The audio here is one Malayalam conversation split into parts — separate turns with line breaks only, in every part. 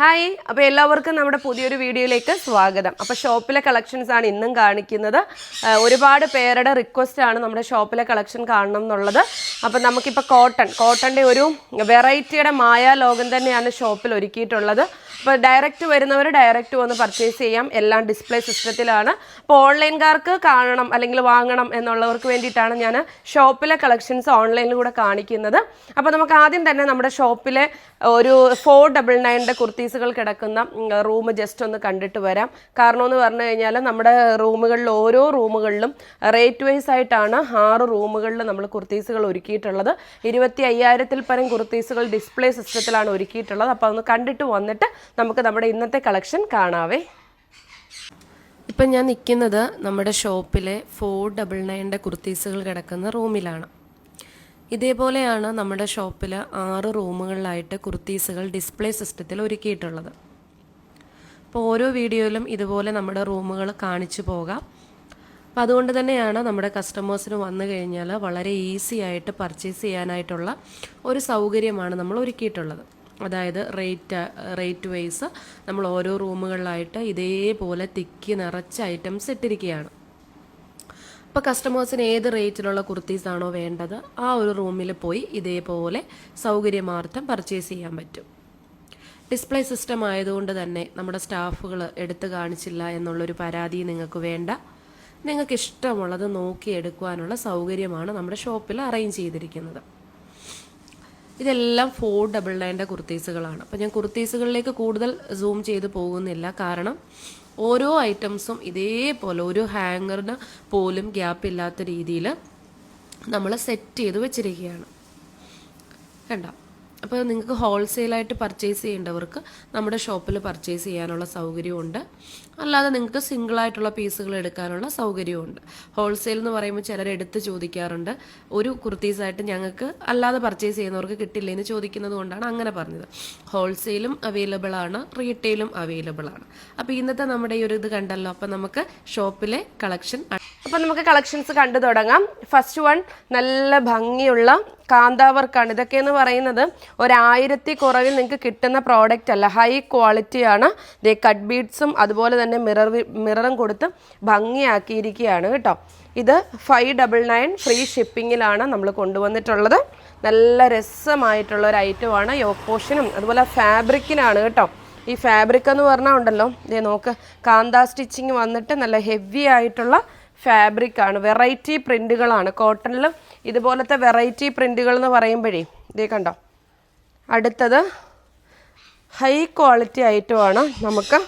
ഹായ് അപ്പോൾ എല്ലാവർക്കും നമ്മുടെ പുതിയൊരു വീഡിയോയിലേക്ക് സ്വാഗതം. അപ്പോൾ ഷോപ്പിലെ കളക്ഷൻസ് ആണ് ഇന്നും കാണിക്കുന്നത്. ഒരുപാട് പേരുടെ റിക്വസ്റ്റ് ആണ് നമ്മുടെ ഷോപ്പിലെ കളക്ഷൻ കാണണം എന്നുള്ളത്. അപ്പോൾ നമുക്കിപ്പോൾ കോട്ടൺ കോട്ടന്റെ ഒരു വെറൈറ്റിയുടെ മായാലോകം തന്നെയാണ് ഷോപ്പിൽ ഒരുക്കിയിട്ടുള്ളത്. അപ്പോൾ ഡയറക്റ്റ് വരുന്നവർ ഡയറക്റ്റ് വന്ന് പർച്ചേസ് ചെയ്യാം. എല്ലാം ഡിസ്പ്ലേ സിസ്റ്റത്തിലാണ് അപ്പോൾ ഓൺലൈൻകാർക്ക് കാണണം അല്ലെങ്കിൽ വാങ്ങണം എന്നുള്ളവർക്ക് വേണ്ടിയിട്ടാണ് ഞാൻ ഷോപ്പിലെ കളക്ഷൻസ് ഓൺലൈനിൽ കൂടെ കാണിക്കുന്നത്. അപ്പോൾ നമുക്ക് ആദ്യം തന്നെ നമ്മുടെ ഷോപ്പിലെ ഒരു ഫോർ ഡബിൾ നയന്റെ കുർത്തീസുകൾ കിടക്കുന്ന റൂം ജസ്റ്റ് ഒന്ന് കണ്ടിട്ട് വരാം. കാരണം എന്ന് പറഞ്ഞു കഴിഞ്ഞാൽ നമ്മുടെ റൂമുകളിൽ ഓരോ റൂമുകളിലും റേറ്റ് വൈസ് ആയിട്ടാണ് ആറ് റൂമുകളിൽ നമ്മൾ കുർത്തീസുകൾ ഒരുക്കിയിട്ടുള്ളത്. ഇരുപത്തി അയ്യായിരത്തിൽ പരം കുർത്തീസുകൾ ഡിസ്പ്ലേ സിസ്റ്റത്തിലാണ് ഒരുക്കിയിട്ടുള്ളത്. അപ്പോൾ ഒന്ന് കണ്ടിട്ട് വന്നിട്ട് നമുക്ക് നമ്മുടെ ഇന്നത്തെ കളക്ഷൻ കാണാവേ. ഇപ്പം ഞാൻ നിൽക്കുന്നത് നമ്മുടെ ഷോപ്പിലെ ഫോർ ഡബിൾ നയന്റെ കുർത്തീസുകൾ കിടക്കുന്ന റൂമിലാണ്. ഇതേപോലെയാണ് നമ്മുടെ ഷോപ്പിൽ ആറ് റൂമുകളിലായിട്ട് കുർത്തീസുകൾ ഡിസ്പ്ലേ സിസ്റ്റത്തിൽ ഒരുക്കിയിട്ടുള്ളത്. അപ്പോൾ ഓരോ വീഡിയോയിലും ഇതുപോലെ നമ്മുടെ റൂമുകൾ കാണിച്ചു പോകാം. അപ്പോൾ അതുകൊണ്ട് തന്നെയാണ് നമ്മുടെ കസ്റ്റമേഴ്സിന് വന്നു കഴിഞ്ഞാൽ വളരെ ഈസി ആയിട്ട് പർച്ചേസ് ചെയ്യാനായിട്ടുള്ള ഒരു സൗകര്യമാണ് നമ്മൾ ഒരുക്കിയിട്ടുള്ളത്. അതായത് റേറ്റ് റേറ്റ് വൈസ് നമ്മൾ ഓരോ റൂമുകളിലായിട്ട് ഇതേപോലെ തിക്കി നിറച്ച ഐറ്റംസ് ഇട്ടിരിക്കുകയാണ്. അപ്പോൾ കസ്റ്റമേഴ്സിന് ഏത് റേറ്റിലുള്ള കുർത്തീസാണോ വേണ്ടത് ആ ഒരു റൂമിൽ പോയി ഇതേപോലെ സൗകര്യമാർത്ഥം പർച്ചേസ് ചെയ്യാൻ പറ്റും. ഡിസ്പ്ലേ സിസ്റ്റം ആയതുകൊണ്ട് തന്നെ നമ്മുടെ സ്റ്റാഫുകൾ എടുത്തു കാണിച്ചില്ല എന്നുള്ളൊരു പരാതി നിങ്ങൾക്ക് വേണ്ട. നിങ്ങൾക്ക് ഇഷ്ടമുള്ളത് നോക്കിയെടുക്കുവാനുള്ള സൗകര്യമാണ് നമ്മുടെ ഷോപ്പിൽ അറേഞ്ച് ചെയ്തിരിക്കുന്നത്. ഇതെല്ലാം ഫോർ ഡബിൾ നയന്റെ കുർത്തീസുകളാണ്. അപ്പോൾ ഞാൻ കുർത്തീസുകളിലേക്ക് കൂടുതൽ സൂം ചെയ്ത് പോകുന്നില്ല. കാരണം ഓരോ ഐറ്റംസും ഇതേപോലെ ഒരു ഹാങ്ങറിന് പോലും ഗ്യാപ്പ് ഇല്ലാത്ത രീതിയിൽ നമ്മൾ സെറ്റ് ചെയ്ത് വെച്ചിരിക്കുകയാണ്. കണ്ടോ? അപ്പോൾ നിങ്ങൾക്ക് ഹോൾസെയിലായിട്ട് പർച്ചേസ് ചെയ്യേണ്ടവർക്ക് നമ്മുടെ ഷോപ്പിൽ പർച്ചേസ് ചെയ്യാനുള്ള സൗകര്യമുണ്ട്. അല്ലാതെ നിങ്ങൾക്ക് സിംഗിളായിട്ടുള്ള പീസുകൾ എടുക്കാനുള്ള സൗകര്യമുണ്ട്. ഹോൾസെയിൽ എന്ന് പറയുമ്പോൾ ചിലർ എടുത്ത് ചോദിക്കാറുണ്ട്. ഒരു കുർത്തീസായിട്ട് ഞങ്ങൾക്ക് അല്ലാതെ പർച്ചേസ് ചെയ്യുന്നവർക്ക് കിട്ടില്ല എന്ന് ചോദിക്കുന്നത് കൊണ്ടാണ് അങ്ങനെ പറഞ്ഞത്. ഹോൾസെയിലും അവൈലബിൾ ആണ് റീറ്റെയിലും അവൈലബിൾ ആണ്. അപ്പോൾ ഇന്നത്തെ നമ്മുടെ ഈ ഒരു ഇത് കണ്ടല്ലോ. അപ്പോൾ നമുക്ക് ഷോപ്പിലെ കളക്ഷൻ അപ്പോൾ നമുക്ക് കളക്ഷൻസ് കണ്ടു തുടങ്ങാം. ഫസ്റ്റ് വൺ നല്ല ഭംഗിയുള്ള കാന്താവർക്കാണ്. വർക്കാണ് എന്ന് പറയുന്നത് ഒരായിരത്തി കുറവിൽ നിങ്ങൾക്ക് കിട്ടുന്ന പ്രോഡക്റ്റ് അല്ല. ഹൈ ക്വാളിറ്റിയാണ് ദേ കട്ട് ബീഡ്സും അതുപോലെ തന്നെ മിറർ മിററും കൊടുത്ത് ഭംഗിയാക്കിയിരിക്കുകയാണ് കേട്ടോ. ഇത് ഫൈവ് ഡബിൾ നയൻ ഫ്രീ ഷിപ്പിങ്ങിലാണ് നമ്മൾ കൊണ്ടുവന്നിട്ടുള്ളത്. നല്ല രസമായിട്ടുള്ള ഒരു ഐറ്റമാണ് യോക്ക് പോഷനും അതുപോലെ ഫാബ്രിക്കിനാണ് കേട്ടോ. ഈ ഫാബ്രിക് എന്ന് പറഞ്ഞാൽ ഉണ്ടല്ലോ. ഇതേ നോക്ക് കാന്താ സ്റ്റിച്ചിങ് വന്നിട്ട് നല്ല ഹെവി ആയിട്ടുള്ള ഫാബ്രിക് ആണ് വെറൈറ്റി പ്രിന്റുകളാണ് കോട്ടണിൽ ഇതുപോലത്തെ വെറൈറ്റി പ്രിന്റുകൾ എന്ന് പറയുമ്പോഴേ ഇതേ കണ്ടോ. അടുത്തത് ഹൈ ക്വാളിറ്റി ഐറ്റമാണ്. നമുക്ക്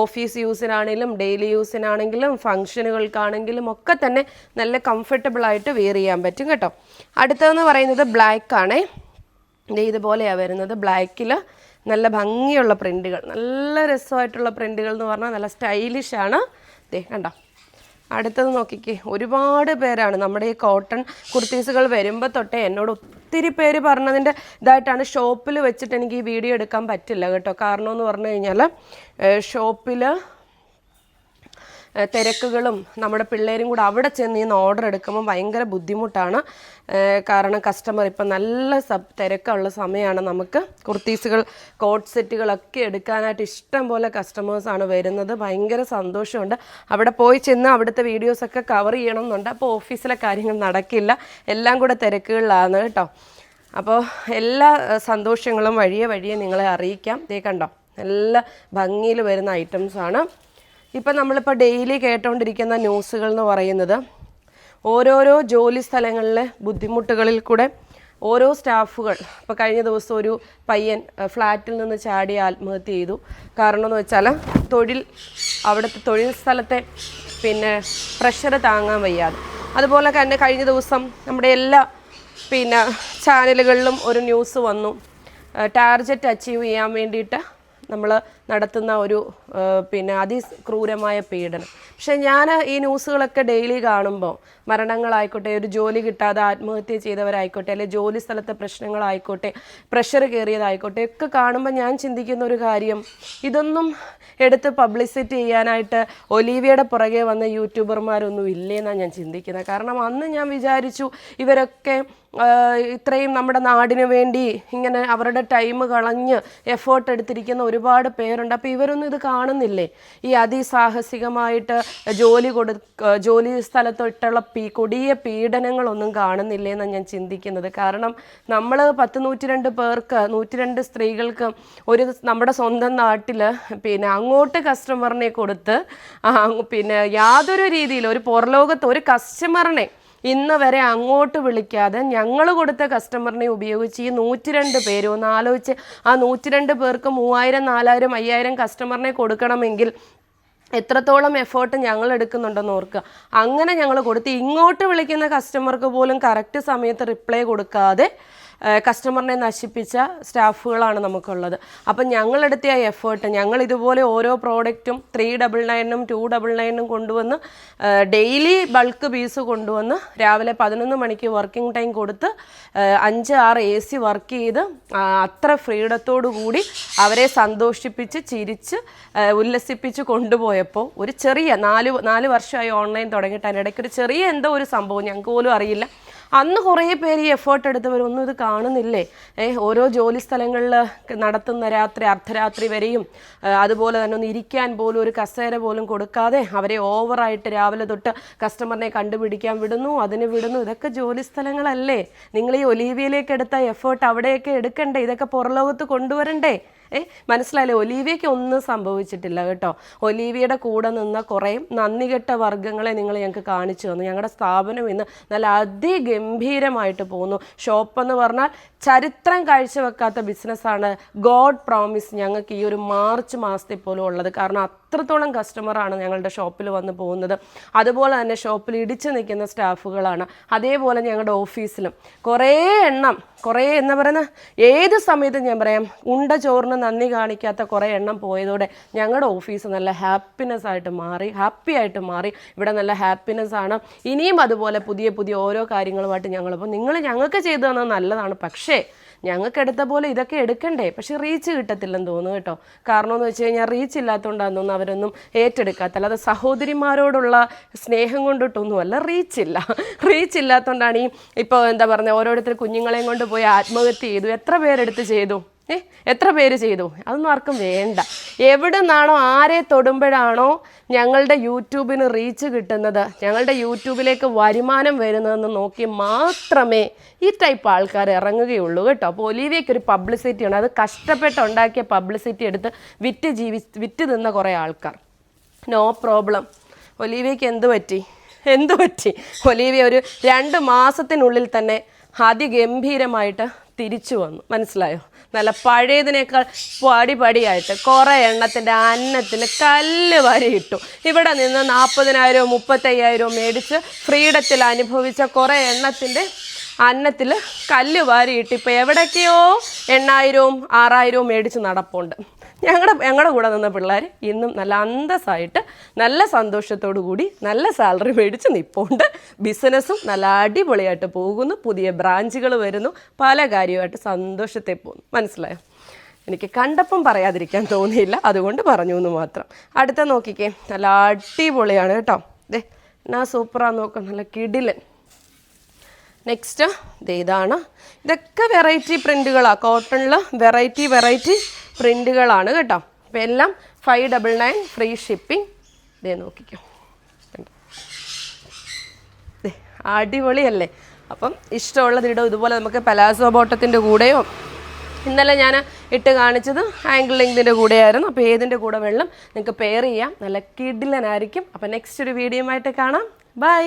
ഓഫീസ് യൂസിനാണെങ്കിലും ഡെയിലി യൂസിനാണെങ്കിലും ഫങ്ഷനുകൾക്കാണെങ്കിലും ഒക്കെ തന്നെ നല്ല കംഫർട്ടബിൾ ആയിട്ട് വെയർ ചെയ്യാൻ പറ്റും കേട്ടോ. അടുത്തതെന്ന് പറയുന്നത് ബ്ലാക്ക് ആണേ. ഇതുപോലെയാണ് വരുന്നത്. ബ്ലാക്കിൽ നല്ല ഭംഗിയുള്ള പ്രിന്റുകൾ നല്ല രസമായിട്ടുള്ള പ്രിന്റുകൾ എന്ന് പറഞ്ഞാൽ നല്ല സ്റ്റൈലിഷാണ് ദേ കണ്ടോ. അടുത്തത് നോക്കിക്കേ. ഒരുപാട് പേരാണ് നമ്മുടെ ഈ കോട്ടൺ കുർത്തീസുകൾ വരുമ്പോൾ തൊട്ടേ എന്നോട് ഒത്തിരി പേര് പറഞ്ഞതിന്റെ ഇതായിട്ടാണ് ഷോപ്പിൽ വെച്ചിട്ട് എനിക്ക് ഈ വീഡിയോ എടുക്കാൻ പറ്റില്ല കേട്ടോ. കാരണം എന്ന് പറഞ്ഞു കഴിഞ്ഞാൽ ഷോപ്പിൽ തിരക്കുകളും നമ്മുടെ പിള്ളേരും കൂടെ അവിടെ ചെന്ന് ഇന്ന് ഓർഡർ എടുക്കുമ്പോൾ ഭയങ്കര ബുദ്ധിമുട്ടാണ്. കാരണം കസ്റ്റമർ ഇപ്പം നല്ല സബ് തിരക്കുള്ള സമയമാണ് നമുക്ക്. കുർത്തീസുകൾ കോട്ട് സെറ്റുകളൊക്കെ എടുക്കാനായിട്ട് ഇഷ്ടം പോലെ കസ്റ്റമേഴ്സാണ് വരുന്നത്. ഭയങ്കര സന്തോഷമുണ്ട്. അവിടെ പോയി ചെന്ന് അവിടുത്തെ വീഡിയോസൊക്കെ കവർ ചെയ്യണം എന്നുണ്ട് അപ്പോൾ ഓഫീസിലെ കാര്യങ്ങൾ നടക്കില്ല. എല്ലാം കൂടെ തിരക്കുകളിലാണ് കേട്ടോ. അപ്പോൾ എല്ലാ സന്തോഷങ്ങളും വഴിയെ വഴിയെ നിങ്ങളെ അറിയിക്കാം. ഇതേ കണ്ടോ? നല്ല ഭംഗിയിൽ വരുന്ന ഐറ്റംസാണ് ഇപ്പം നമ്മളിപ്പോൾ ഡെയിലി കേട്ടുകൊണ്ടിരിക്കുന്ന ന്യൂസുകൾ എന്ന് പറയുന്നത് ഓരോരോ ജോലി സ്ഥലങ്ങളിലെ ബുദ്ധിമുട്ടുകളിൽ കൂടെ ഓരോ സ്റ്റാഫുകൾ ഇപ്പോൾ കഴിഞ്ഞ ദിവസം ഒരു പയ്യൻ ഫ്ലാറ്റിൽ നിന്ന് ചാടി ആത്മഹത്യ ചെയ്തു. കാരണം എന്ന് വെച്ചാൽ തൊഴിൽ അവിടുത്തെ തൊഴിൽ സ്ഥലത്തെ പിന്നെ പ്രഷർ താങ്ങാൻ വയ്യാതെ. അതുപോലെ തന്നെ കഴിഞ്ഞ ദിവസം നമ്മുടെ എല്ലാ പിന്നെ ചാനലുകളിലും ഒരു ന്യൂസ് വന്നു. ടാർജറ്റ് അച്ചീവ് ചെയ്യാൻ വേണ്ടിയിട്ട് നമ്മൾ നടത്തുന്ന ഒരു പിന്നെ അതിക്രൂരമായ പീഡനം. പക്ഷെ ഞാൻ ഈ ന്യൂസുകളൊക്കെ ഡെയിലി കാണുമ്പോൾ മരണങ്ങളായിക്കോട്ടെ ഒരു ജോലി കിട്ടാതെ ആത്മഹത്യ ചെയ്തവരായിക്കോട്ടെ അല്ലെങ്കിൽ ജോലി സ്ഥലത്തെ പ്രശ്നങ്ങളായിക്കോട്ടെ പ്രഷർ കയറിയതായിക്കോട്ടെ ഒക്കെ കാണുമ്പോൾ ഞാൻ ചിന്തിക്കുന്ന ഒരു കാര്യം ഇതൊന്നും എടുത്ത് പബ്ലിസിറ്റി ചെയ്യാനായിട്ട് ഒലീവിയയുടെ പുറകെ വന്ന യൂട്യൂബർമാരൊന്നും ഇല്ലേന്നാണ് ഞാൻ ചിന്തിക്കുന്നത് കാരണം അന്ന് ഞാൻ വിചാരിച്ചു ഇവരൊക്കെ ഇത്രയും നമ്മുടെ നാടിനു വേണ്ടി ഇങ്ങനെ അവരുടെ ടൈം കളഞ്ഞ് എഫേർട്ട് എടുത്തിരിക്കുന്ന ഒരുപാട് പേരുണ്ട്. അപ്പോൾ ഇവരൊന്നും ഇത് കാണുന്നില്ലേ? ഈ അതിസാഹസികമായിട്ട് ജോലി കൊടു ജോലി സ്ഥലത്തൊട്ടുള്ള പീ കൊടിയ പീഡനങ്ങളൊന്നും കാണുന്നില്ലേ എന്നാണ് ഞാൻ ചിന്തിക്കുന്നത്. കാരണം നമ്മൾ പത്ത് നൂറ്റി രണ്ട് പേർക്ക് നൂറ്റി രണ്ട് സ്ത്രീകൾക്ക് ഒരു നമ്മുടെ സ്വന്തം നാട്ടിൽ പിന്നെ അങ്ങോട്ട് കസ്റ്റമറിനെ കൊടുത്ത് പിന്നെ യാതൊരു രീതിയിൽ ഒരു പുറലോകത്ത് ഒരു കസ്റ്റമറിനെ ഇന്ന് വരെ അങ്ങോട്ട് വിളിക്കാതെ ഞങ്ങൾ കൊടുത്ത കസ്റ്റമറിനെ ഉപയോഗിച്ച് ഈ നൂറ്റി രണ്ട് പേര് ഒന്ന് ആലോചിച്ച് ആ നൂറ്റി രണ്ട് പേർക്ക് മൂവായിരം നാലായിരം അയ്യായിരം കസ്റ്റമറിനെ കൊടുക്കണമെങ്കിൽ എത്രത്തോളം എഫേർട്ട് ഞങ്ങൾ എടുക്കുന്നുണ്ടെന്ന് ഓർക്കുക. അങ്ങനെ ഞങ്ങൾ കൊടുത്ത് ഇങ്ങോട്ട് വിളിക്കുന്ന കസ്റ്റമർക്ക് പോലും കറക്റ്റ് സമയത്ത് റിപ്ലൈ കൊടുക്കാതെ കസ്റ്റമറിനെ നശിപ്പിച്ച സ്റ്റാഫുകളാണ് നമുക്കുള്ളത്. അപ്പം ഞങ്ങളെടുത്ത ആ എഫേർട്ട് ഞങ്ങൾ ഇതുപോലെ ഓരോ പ്രോഡക്റ്റും ത്രീ ഡബിൾ നയനും ടു ഡബിൾ നയനും കൊണ്ടുവന്ന് ഡെയിലി ബൾക്ക് പീസ് കൊണ്ടുവന്ന് രാവിലെ പതിനൊന്ന് മണിക്ക് വർക്കിംഗ് ടൈം കൊടുത്ത് അഞ്ച് ആറ് എ സി വർക്ക് ചെയ്ത് അത്ര ഫ്രീഡത്തോടു കൂടി അവരെ സന്തോഷിപ്പിച്ച് ചിരിച്ച് ഉല്ലസിപ്പിച്ച് കൊണ്ടുപോയപ്പോൾ ഒരു ചെറിയ നാല് നാല് വർഷമായി ഓൺലൈൻ തുടങ്ങിയിട്ട് അതിനിടയ്ക്ക് ഒരു ചെറിയ എന്തോ ഒരു സംഭവം ഞങ്ങൾക്ക് പോലും അറിയില്ല. അന്ന് കുറേ പേര് ഈ എഫേർട്ട് എടുത്തവരൊന്നും ഇത് കാണുന്നില്ലേ? ഓരോ ജോലി സ്ഥലങ്ങളിൽ നടത്തുന്ന രാത്രി അർദ്ധരാത്രി വരെയും അതുപോലെ തന്നെ ഒന്ന് ഇരിക്കാൻ പോലും ഒരു കസേര പോലും കൊടുക്കാതെ അവരെ ഓവറായിട്ട് രാവിലെ തൊട്ട് കസ്റ്റമറിനെ കണ്ടുപിടിക്കാൻ വിടുന്നു അതിന് വിടുന്നു. ഇതൊക്കെ ജോലി സ്ഥലങ്ങളല്ലേ? നിങ്ങൾ ഈ ഒലീവിയയിലേക്ക് എടുത്ത എഫേർട്ട് അവിടെയൊക്കെ എടുക്കണ്ടേ? ഇതൊക്കെ പുറലോകത്ത് കൊണ്ടുവരണ്ടേ? ഏ മനസ്സിലായില്ലേ? ഒലീവിയയ്ക്ക് ഒന്നും സംഭവിച്ചിട്ടില്ല കേട്ടോ. ഒലീവിയയുടെ കൂടെ നിന്ന കുറേ നന്ദികെട്ട വർഗങ്ങളെ നിങ്ങൾ ഞങ്ങൾക്ക് കാണിച്ചു തന്നു. ഞങ്ങളുടെ സ്ഥാപനം ഇന്ന് നല്ല അതിഗംഭീരമായിട്ട് പോകുന്നു. ഷോപ്പ് എന്ന് പറഞ്ഞാൽ ചരിത്രം കാഴ്ചവെക്കാത്ത ബിസിനസ്സാണ് ഗോഡ് പ്രോമിസ് ഞങ്ങൾക്ക് ഈ ഒരു മാർച്ച് മാസത്തിൽ പോലും ഉള്ളത്. കാരണം അത്രത്തോളം കസ്റ്റമറാണ് ഞങ്ങളുടെ ഷോപ്പിൽ വന്ന് പോകുന്നത്. അതുപോലെ തന്നെ ഷോപ്പിൽ ഇടിച്ചു നിൽക്കുന്ന സ്റ്റാഫുകളാണ്. അതേപോലെ ഞങ്ങളുടെ ഓഫീസിലും കുറേ എണ്ണം കുറേ എന്ന് പറയുന്ന? ഏത് സമയത്തും ഞാൻ പറയാം ഉണ്ട ചോറിന് നന്ദി കാണിക്കാത്ത കുറേ എണ്ണം പോയതോടെ ഞങ്ങളുടെ ഓഫീസ് നല്ല ഹാപ്പിനെസ് ആയിട്ട് മാറി ഹാപ്പി ആയിട്ട് മാറി. ഇവിടെ നല്ല ഹാപ്പിനെസ് ആണ്. ഇനിയും അതുപോലെ പുതിയ പുതിയ ഓരോ കാര്യങ്ങളുമായിട്ട് ഞങ്ങളിപ്പോൾ നിങ്ങൾ ഞങ്ങൾക്ക് ചെയ്തു തന്നത് നല്ലതാണ്. പക്ഷേ ഞങ്ങൾക്ക് എടുത്ത പോലെ ഇതൊക്കെ എടുക്കണ്ടേ? പക്ഷെ റീച്ച് കിട്ടത്തില്ലെന്ന് തോന്നുന്നു കേട്ടോ. കാരണം എന്ന് വെച്ച് കഴിഞ്ഞാൽ റീച്ച് ഇല്ലാത്തതുകൊണ്ടാണെന്ന് അവരൊന്നും ഏറ്റെടുക്കാത്ത അല്ലാതെ സഹോദരിമാരോടുള്ള സ്നേഹം കൊണ്ടിട്ടൊന്നുമല്ല റീച്ച് ഇല്ല. റീച്ച് ഇല്ലാത്തതുകൊണ്ടാണ് ഈ ഇപ്പോൾ എന്താ പറയുക ഓരോരുത്തർ കുഞ്ഞുങ്ങളെയും കൊണ്ട് പോയി ആത്മഹത്യ ചെയ്തു. എത്ര പേരെടുത്ത് ചെയ്തു? ഏ? എത്ര പേര് ചെയ്തു? അതൊന്നും ആർക്കും വേണ്ട. എവിടെ നിന്നാണോ ആരെ തൊടുമ്പോഴാണോ ഞങ്ങളുടെ യൂട്യൂബിന് റീച്ച് കിട്ടുന്നത് ഞങ്ങളുടെ യൂട്യൂബിലേക്ക് വരുമാനം വരുന്നതെന്ന് നോക്കി മാത്രമേ ഈ ടൈപ്പ് ആൾക്കാർ ഇറങ്ങുകയുള്ളൂ കേട്ടോ. അപ്പോൾ ഒലീവിയയ്ക്ക് ഒരു പബ്ലിസിറ്റി ഉണ്ട് അത് കഷ്ടപ്പെട്ട് ഉണ്ടാക്കിയ പബ്ലിസിറ്റി എടുത്ത് വിറ്റ് ജീവി വിറ്റ് നിന്ന കുറേ ആൾക്കാർ. നോ പ്രോബ്ലം ഒലീവിയയ്ക്ക് എന്ത് പറ്റി? എന്ത് പറ്റി? ഒലീവിയ ഒരു രണ്ട് മാസത്തിനുള്ളിൽ തന്നെ അതിഗംഭീരമായിട്ട് തിരിച്ചു വന്നു. മനസ്സിലായോ? നല്ല പഴയതിനേക്കാൾ പടി പടിയായിട്ട് കുറേ എണ്ണത്തിന്റെ അന്നത്തിൽ കല്ല് വരെ ഇട്ടു ഇവിടെ നിന്ന് നാൽപ്പതിനായിരവും മുപ്പത്തയ്യായിരവും മേടിച്ച് ഫ്രീഡത്തിൽ അനുഭവിച്ച കുറേ എണ്ണത്തിന്റെ അന്നത്തിൽ കല്ല് വാരിയിട്ട് ഇപ്പോൾ എവിടേക്കെയോ എണ്ണായിരവും ആറായിരവും മേടിച്ച് നടപ്പുണ്ട്. ഞങ്ങളുടെ ഞങ്ങളുടെ കൂടെ നിന്ന പിള്ളേർ ഇന്നും നല്ല അന്തസ്സായിട്ട് നല്ല സന്തോഷത്തോടു കൂടി നല്ല സാലറി മേടിച്ച് നിൽപ്പുണ്ട് ബിസിനസ്സും നല്ല അടിപൊളിയായിട്ട് പോകുന്നു. പുതിയ ബ്രാഞ്ചുകൾ വരുന്നു. പല കാര്യമായിട്ട് സന്തോഷത്തെ പോകുന്നു. മനസ്സിലായോ? എനിക്ക് കണ്ടപ്പം പറയാതിരിക്കാൻ തോന്നിയില്ല. അതുകൊണ്ട് പറഞ്ഞു എന്ന് മാത്രം. അടുത്ത നോക്കിക്കേ. നല്ല അടിപൊളിയാണ് കേട്ടോ. ദേ എന്നാ സൂപ്പറാന്ന് നോക്കാം. നല്ല കിടിലൻ. നെക്സ്റ്റ് ഇതാണ്. ഇതൊക്കെ വെറൈറ്റി പ്രിന്റുകളാണ് കോട്ടണിൽ വെറൈറ്റി വെറൈറ്റി പ്രിന്റുകളാണ് കേട്ടോ. അപ്പോൾ എല്ലാം five double nine free shipping ഇതേ നോക്കിക്കോ. അടിപൊളിയല്ലേ? അപ്പം ഇഷ്ടമുള്ളത് ഇടും. ഇതുപോലെ നമുക്ക് പലാസോ ബോട്ടത്തിന്റെ കൂടെയോ ഇന്നലെ ഞാൻ ഇട്ട് കാണിച്ചത് ആംഗിൾ ലെങ്തിന്റെ കൂടെയായിരുന്നു. അപ്പോൾ ഏതിന്റെ കൂടെ വെള്ളം നിങ്ങൾക്ക് പെയർ ചെയ്യാം. നല്ല കിഡിലനായിരിക്കും അപ്പോൾ നെക്സ്റ്റ് ഒരു വീഡിയോ ആയിട്ട് കാണാം. ബൈ